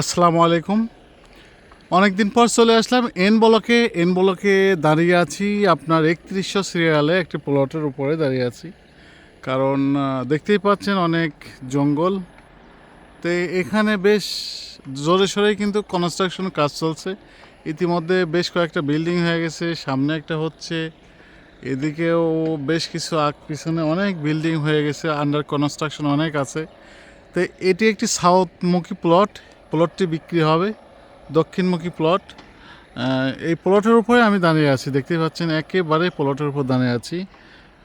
আসসালামু আলাইকুম। অনেকদিন পর চলে আসলাম এন ব্লকে এন ব্লকে দাঁড়িয়ে আছি আপনার একত্রিশশো সিরিয়ালে একটি প্লটের উপরে দাঁড়িয়ে আছি। কারণ দেখতেই পাচ্ছেন অনেক জঙ্গল। তো এখানে বেশ জোরে সোরেই কিন্তু কনস্ট্রাকশন কাজ চলছে। ইতিমধ্যে বেশ কয়েকটা বিল্ডিং হয়ে গেছে, সামনে একটা হচ্ছে। এদিকেও বেশ কিছু আগ পিছনে অনেক বিল্ডিং হয়ে গেছে আন্ডার কনস্ট্রাকশন অনেক আছে। তো এটি একটি সাউথমুখী প্লট প্লটটি বিক্রি হবে, দক্ষিণমুখী প্লট এই প্লটের উপরে আমি দাঁড়িয়ে আছি, দেখতেই পাচ্ছেন, একেবারে প্লটের উপর দাঁড়িয়ে আছি।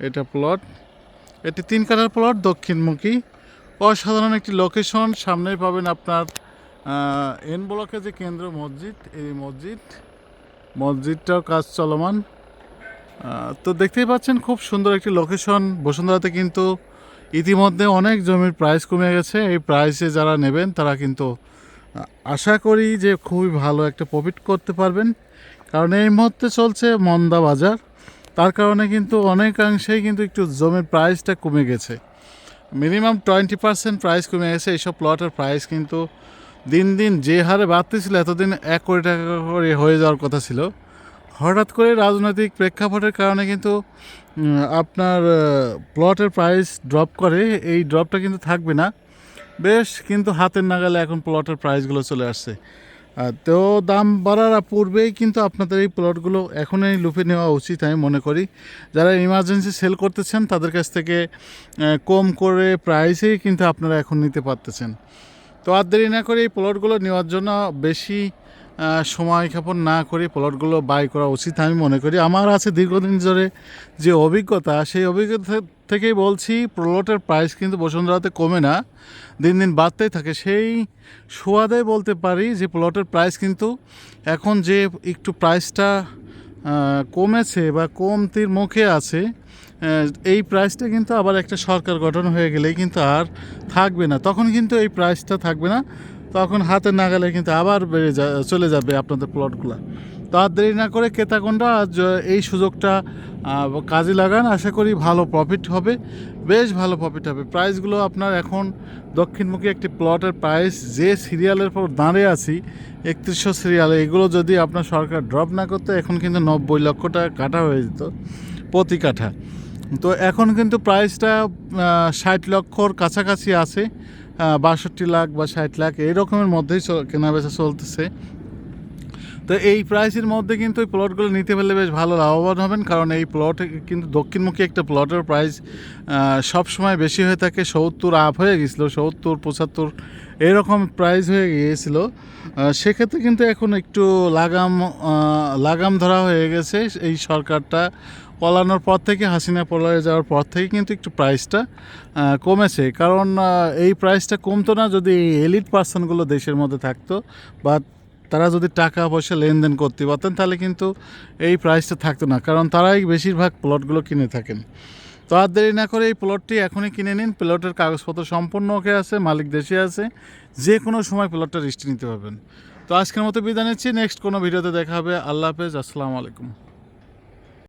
এটা প্লট এটি তিন কালার প্লট দক্ষিণমুখী। অসাধারণ একটি লোকেশন সামনেই পাবেন আপনার এন ব্লকে যে কেন্দ্র, মসজিদ, এই মসজিদ। মসজিদটাও কাজ চলমান। তো দেখতেই পাচ্ছেন, খুব সুন্দর একটি লোকেশন বসুন্ধরাতে কিন্তু ইতিমধ্যে অনেক জমির প্রাইস কমে গেছে। এই প্রাইসে যারা নেবেন, তারা কিন্তু আশা করি যে খুবই ভালো একটা প্রফিট করতে পারবেন। কারণ এই মুহূর্তে চলছে মন্দা বাজার। তার কারণে কিন্তু অনেকাংশেই কিন্তু একটু জমির প্রাইসটা কমে গেছে। মিনিমাম টোয়েন্টি পার্সেন্ট প্রাইস কমে গেছে। এইসব প্লটের প্রাইস কিন্তু দিন দিন যে হারে বাড়তেছিল, এতদিন এক কোটি টাকা করে হয়ে যাওয়ার কথা ছিল। হঠাৎ করে রাজনৈতিক প্রেক্ষাপটের কারণে কিন্তু আপনার প্লটের প্রাইস ড্রপ করে। এই ড্রপটা কিন্তু থাকবে না। বেশ, কিন্তু হাতের নাগালে এখন প্লটের প্রাইসগুলো চলে আসছে। তো দাম বাড়ার পূর্বেই কিন্তু আপনাদের এই প্লটগুলো এখনই লুপে নেওয়া উচিত আমি মনে করি। যারা ইমার্জেন্সি সেল করতেছেন, তাদের কাছ থেকে কম করে প্রাইসেই কিন্তু আপনারা এখন নিতে পারতেছেন। তো আর দেরি না করে এই প্লটগুলো নেওয়ার জন্য বেশি সময় ক্ষেপণ না করে প্লটগুলো বাই করা উচিত আমি মনে করি। আমার আছে দীর্ঘদিন ধরে যে অভিজ্ঞতা, সেই অভিজ্ঞতা থেকেই বলছি প্লটের প্রাইস কিন্তু বসুন্ধরাতে কমে না, দিন দিন বাড়তেই থাকে। সেই সুয়াদে বলতে পারি যে প্লটের প্রাইস কিন্তু এখন যে একটু প্রাইসটা কমেছে বা কমতির মুখে আছে এই প্রাইসটা কিন্তু আবার একটা সরকার গঠন হয়ে গেলেই কিন্তু আর থাকবে না। তখন কিন্তু এই প্রাইসটা থাকবে না। তখন হাতের নাগালে কিন্তু আবার বেড়ে যা চলে যাবে আপনাদের প্লটগুলো তো আর দেরি না করে ক্রেতাগণরা এই সুযোগটা কাজে লাগান। আশা করি ভালো প্রফিট হবে। বেশ ভালো প্রফিট হবে। প্রাইসগুলো আপনার এখন দক্ষিণমুখী একটি প্লটের প্রাইস যে সিরিয়ালের পর দাঁড়িয়ে আছি, একত্রিশশো সিরিয়ালে এগুলো যদি আপনার সরকার ড্রপ না করতো, এখন কিন্তু নব্বই লক্ষ টাকা কাটা হয়ে যেত প্রতি কাঠা। তো এখন কিন্তু প্রাইসটা ষাট লক্ষর কাছাকাছি আছে। বাষট্টি লাখ বা ষাট লাখ এই রকমের মধ্যেই কেনাবেচা চলতেছে। তো এই প্রাইসের মধ্যে কিন্তু এই প্লটগুলো নিতে পারলে বেশ ভালো লাভবান হবেন। কারণ এই প্লট কিন্তু দক্ষিণমুখী একটা প্লটের প্রাইস সবসময় বেশি হয়ে থাকে। সত্তর আপ হয়ে গেছিল, সত্তর, পঁচাত্তর এরকম প্রাইস হয়ে গিয়েছিল। সেক্ষেত্রে কিন্তু এখন একটু লাগাম লাগাম ধরা হয়ে গেছে এই সরকারটা। পলানোর পর থেকে, হাসিনা পলায়ে যাওয়ার পর থেকে কিন্তু একটু প্রাইসটা কমেছে। কারণ এই প্রাইসটা কমতো না যদি এলিট পার্সনগুলো দেশের মধ্যে থাকতো। বা তারা যদি টাকা পয়সা লেনদেন করতে পারতেন, তাহলে কিন্তু এই প্রাইসটা থাকতো না। কারণ তারাই বেশিরভাগ প্লটগুলো কিনে থাকেন। তো আর দেরি না করে এই প্লটটি এখনই কিনে নিন। প্লটের কাগজপত্র সম্পূর্ণ ওকে আছে, মালিক দেশে আছে। যে কোনো সময় প্লটটা রিস্ট নিতে পারবেন। তো আজকের মতো বিদায় নিচ্ছি। নেক্সট কোনো ভিডিওতে দেখা হবে। আল্লাহ হাফেজ। আসসালামু আলাইকুম।